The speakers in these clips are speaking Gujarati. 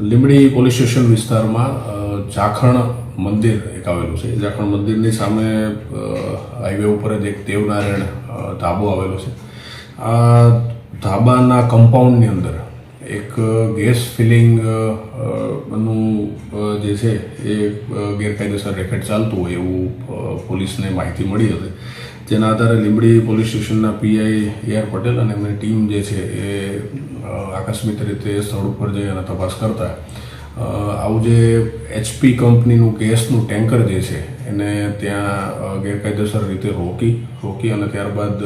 લીમડી પોલીસ સ્ટેશન વિસ્તારમાં ઝાખણ મંદિર એક આવેલું છે. જાખણ મંદિરની સામે હાઈવે ઉપર જ એક દેવનારાયણ ધાબો આવેલો છે. આ ધાબાના કમ્પાઉન્ડની અંદર એક ગેસ ફિલિંગનું જે છે એ ગેરકાયદેસર રેકેટ ચાલતું હોય એવું પોલીસને માહિતી મળી હતી જેના આધારે લીંબડી પોલીસ સ્ટેશનના પીઆઈ એ આર પટેલ અને એમની ટીમ જે છે એ આકસ્મિક રીતે સ્થળ ઉપર જઈ અને તપાસ કરતા. આવું જે એચપી કંપનીનું ગેસનું ટેન્કર જે છે, એને ત્યાં ગેરકાયદેસર રીતે રોકી રોકી અને ત્યારબાદ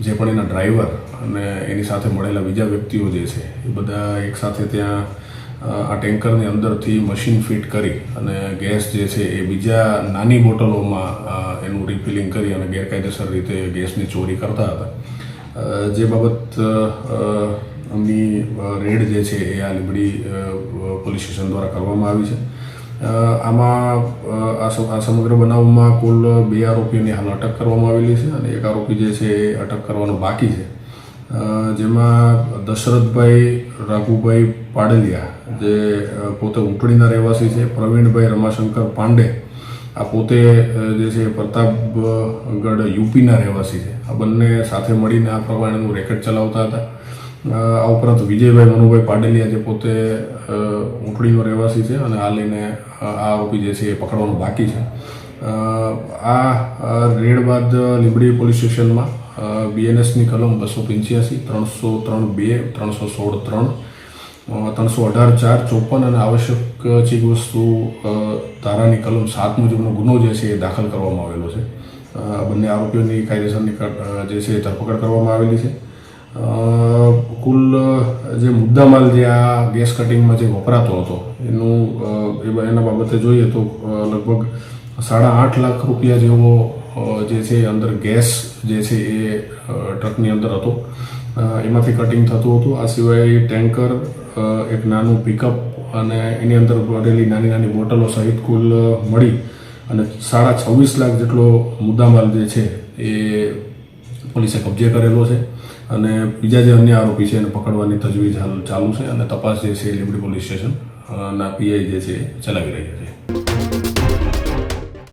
જે પણ એના ડ્રાઈવર અને એની સાથે મળેલા બીજા વ્યક્તિઓ જે છે, એ બધા એકસાથે ત્યાં આ ટેન્કરની અંદરથી મશીન ફિટ કરી અને ગેસ જે છે એ બીજા નાની બોટલોમાં એનું રિફિલિંગ કરી અને ગેરકાયદેસર રીતે ગેસની ચોરી કરતા હતા. જે બાબત અ, અ, ની રેડ જે છે એ આ લીંબડી પોલીસ સ્ટેશન દ્વારા કરવામાં આવી છે. આમાં આ સમ- આ સમગ્ર બનાવમાં કુલ બે આરોપીઓની હાલ અટક કરવામાં આવેલી છે અને એક આરોપી જે છે એ અટક કરવાનો બાકી છે. જેમાં દશરથભાઈ રાઘુભાઈ પાડલિયા જે પોતે ઊંટણીના રહેવાસી છે પ્રવીણભાઈ રમાશંકર પાંડે આ પોતે જે છે પ્રતાપગઢ યુપીના રહેવાસી છે. આ બંને સાથે મળીને આ પ્રમાણેનું રેકેટ ચલાવતા હતા. આ ઉપરાંત વિજયભાઈ મનુભાઈ પાડેલિયા જે પોતે ઊંટડીનો રહેવાસી છે અને આ લઈને આ આરોપી જે છે એ પકડવાનું બાકી છે. આ રેડ બાદ લીંબડી પોલીસ સ્ટેશનમાં બીએનએસની કલમ બસો પંચ્યાસી, ત્રણસો ત્રણ બે, ત્રણસો સોળ ત્રણ ત્રણસો અઢાર ચાર ચોપન અને આવશ્યક ચીજવસ્તુ વસ્તુ ધારાની કલમ સાત મુજબનો ગુનો જે છે એ દાખલ કરવામાં આવેલો છે. બંને આરોપીઓની કાયદેસરની જે છે ધરપકડ કરવામાં આવેલી છે. કુલ જે મુદ્દામાલ જે આ ગેસ કટિંગમાં જે વપરાતો હતો, એનું એના બાબતે જોઈએ તો લગભગ સાડા આઠ લાખ રૂપિયા જેવો જે છે અંદર ગેસ જે છે એ ટ્રકની અંદર હતો. એમાંથી કટિંગ થતું હતું. આ સિવાય ટેન્કર એક નાનું પિકઅપ અને એની અંદર ભરેલી નાની નાની બોટલો સહિત કુલ મળી. અને સાડા છવ્વીસ લાખ જેટલો મુદ્દામાલ જે છે એ પોલીસે કબજે કરેલો છે. અને બીજા જે અન્ય આરોપી છે એને પકડવાની તજવીજ હાલ ચાલુ છે અને તપાસ જે છે લીંબડી પોલીસ સ્ટેશન ના પીઆઈ જે છે ચલાવી રહ્યા છે.